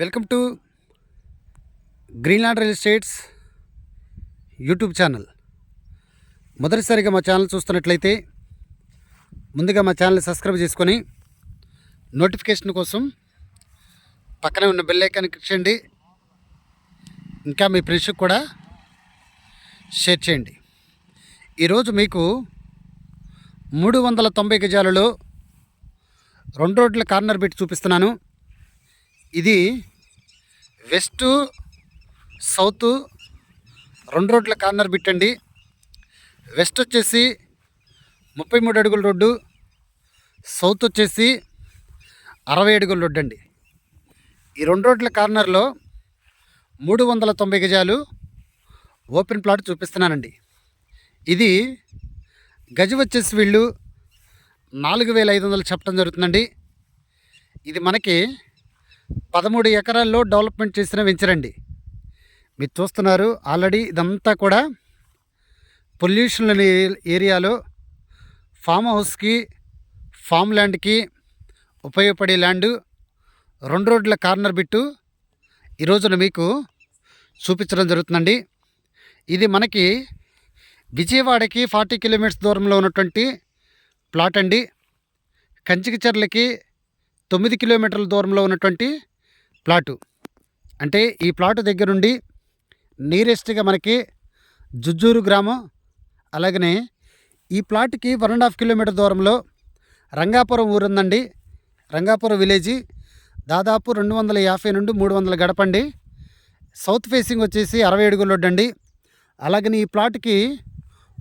Welcome to Greenland real estates YouTube channel. మొదటిసారిగా మా channel చూస్తున్నట్లయితే ముందుగా మా ఛానల్ సబ్స్క్రైబ్ చేసుకొని నోటిఫికేషన్ కోసం పక్కనే ఉన్న బెల్ ఐకాన్ క్లిక్ చేయండి. ఇంకా మీ ఫ్రెండ్స్కి కూడా షేర్ చేయండి. ఈరోజు మీకు మూడు వందల తొంభై గజాలలో రెండు రోడ్ల కార్నర్ పెట్టి చూపిస్తున్నాను. ఇది వెస్ట్ సౌత్ రెండు రోడ్ల కార్నర్ పెట్టండి వెస్ట్ వచ్చేసి ముప్పై మూడు అడుగుల రోడ్డు సౌత్ వచ్చేసి అరవై అడుగుల రోడ్డు అండి ఈ రెండు రోడ్ల కార్నర్లో మూడు వందల తొంభై గజాలు ఓపెన్ ప్లాట్ చూపిస్తున్నానండి. ఇది గజ వచ్చేసి వీళ్ళు నాలుగు వేల ఐదు వందలు చెప్పడం జరుగుతుందండి. ఇది మనకి పదమూడు ఎకరాల్లో డెవలప్మెంట్ చేసిన వెంచర్ అండి మీరు చూస్తున్నారు ఆల్రెడీ ఇదంతా కూడా పొల్యూషన్ లేని ఏరియాలో ఫామ్ హౌస్కి ఫామ్ ల్యాండ్కి ఉపయోగపడే ల్యాండ్ రెండు రోడ్ల కార్నర్ బిట్టు ఈరోజున మీకు చూపించడం జరుగుతుందండి. ఇది మనకి విజయవాడకి ఫార్టీ కిలోమీటర్స్ దూరంలో ఉన్నటువంటి ప్లాట్ అండి. కంచికిచర్లకి తొమ్మిది కిలోమీటర్ల దూరంలో ఉన్నటువంటి ప్లాటు. అంటే ఈ ప్లాటు దగ్గరుండి నియరెస్ట్గా మనకి జుజ్జూరు గ్రామం అలాగనే ఈ ప్లాట్కి వన్ అండ్ హాఫ్ కిలోమీటర్ దూరంలో రంగాపురం ఊరుందండి. రంగాపురం విలేజీ దాదాపు రెండు వందల యాభై నుండి మూడు వందల గడపండి సౌత్ ఫేసింగ్ వచ్చేసి అరవై అడుగులు రోడ్డు అండి. అలాగని ఈ ప్లాట్కి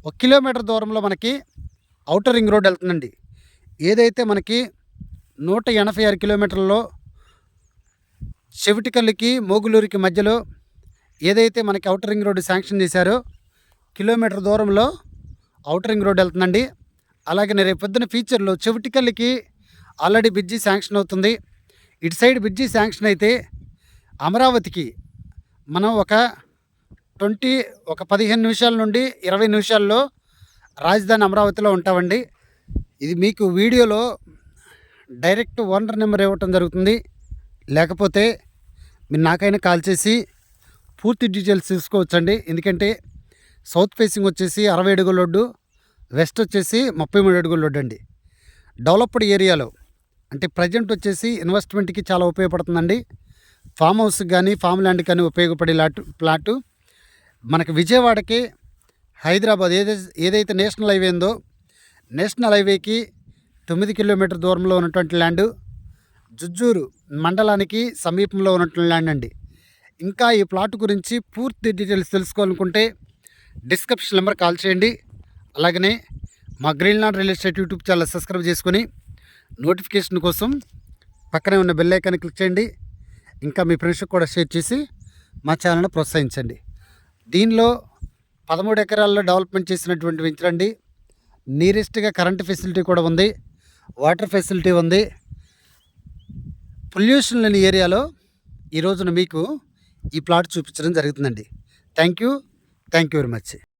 ఒక కిలోమీటర్ దూరంలో మనకి అవుటర్ రింగ్ రోడ్ వెళ్తుందండి. ఏదైతే మనకి నూట ఎనభై ఆరు కిలోమీటర్లలో చెవిటికల్లికి మోగులూరికి మధ్యలో ఏదైతే మనకి అవుటర్ రింగ్ రోడ్డు శాంక్షన్ చేశారో కిలోమీటర్ దూరంలో అవుటర్ రింగ్ రోడ్డు వెళ్తుందండి. అలాగే రేపు పొద్దున ఫ్యూచర్లో చెవిటికల్లికి ఆల్రెడీ బ్రిడ్జి శాంక్షన్ అవుతుంది. ఇటు సైడ్ బ్రిడ్జి శాంక్షన్ అయితే అమరావతికి మనం ఒక ట్వంటీ ఒక పదిహేను నిమిషాల నుండి ఇరవై నిమిషాల్లో రాజధాని అమరావతిలో ఉంటామండి. ఇది మీకు వీడియోలో డైరెక్ట్ ఓనర్ నెంబర్ ఇవ్వటం జరుగుతుంది. లేకపోతే మీరు నాకైనా కాల్ చేసి పూర్తి డీటెయిల్స్ తీసుకోవచ్చండి ఎందుకంటే సౌత్ ఫేసింగ్ వచ్చేసి అరవై అడుగుల రోడ్డు వెస్ట్ వచ్చేసి ముప్పై మూడు అడుగుల రోడ్డు అండి. డెవలప్డ్ ఏరియాలో అంటే ప్రజెంట్ వచ్చేసి ఇన్వెస్ట్మెంట్కి చాలా ఉపయోగపడుతుందండి. ఫామ్ హౌస్కి కానీ ఫామ్ ల్యాండ్ కానీ ఉపయోగపడే లాటు ప్లాటు. మనకి విజయవాడకి హైదరాబాద్ ఏదైతే ఏదైతే నేషనల్ హైవే ఉందో నేషనల్ హైవేకి తొమ్మిది కిలోమీటర్ దూరంలో ఉన్నటువంటి ల్యాండ్ జుజ్జూరు మండలానికి సమీపంలో ఉన్నటువంటి ల్యాండ్ అండి. ఇంకా ఈ ప్లాట్ గురించి పూర్తి డీటెయిల్స్ తెలుసుకోవాలనుకుంటే డిస్క్రిప్షన్ నెంబర్ కాల్ చేయండి. అలాగనే మా Greenland real estate YouTube channel subscribe చేసుకొని నోటిఫికేషన్ కోసం పక్కనే ఉన్న బెల్ ఐకాన్ క్లిక్ చేయండి. ఇంకా మీ ఫ్రెండ్స్కి కూడా షేర్ చేసి మా ఛానల్ను ప్రోత్సహించండి. దీనిలో పదమూడు ఎకరాల్లో డెవలప్మెంట్ చేసినటువంటి వెంచరండి నీరెస్ట్గా కరెంటు ఫెసిలిటీ కూడా ఉంది. వాటర్ ఫెసిలిటీ ఉంది. పొల్యూషన్ లేని ఏరియాలో ఈ రోజున మీకు ఈ ప్లాట్ చూపించడం జరుగుతుందండి. Thank you. Thank you very much.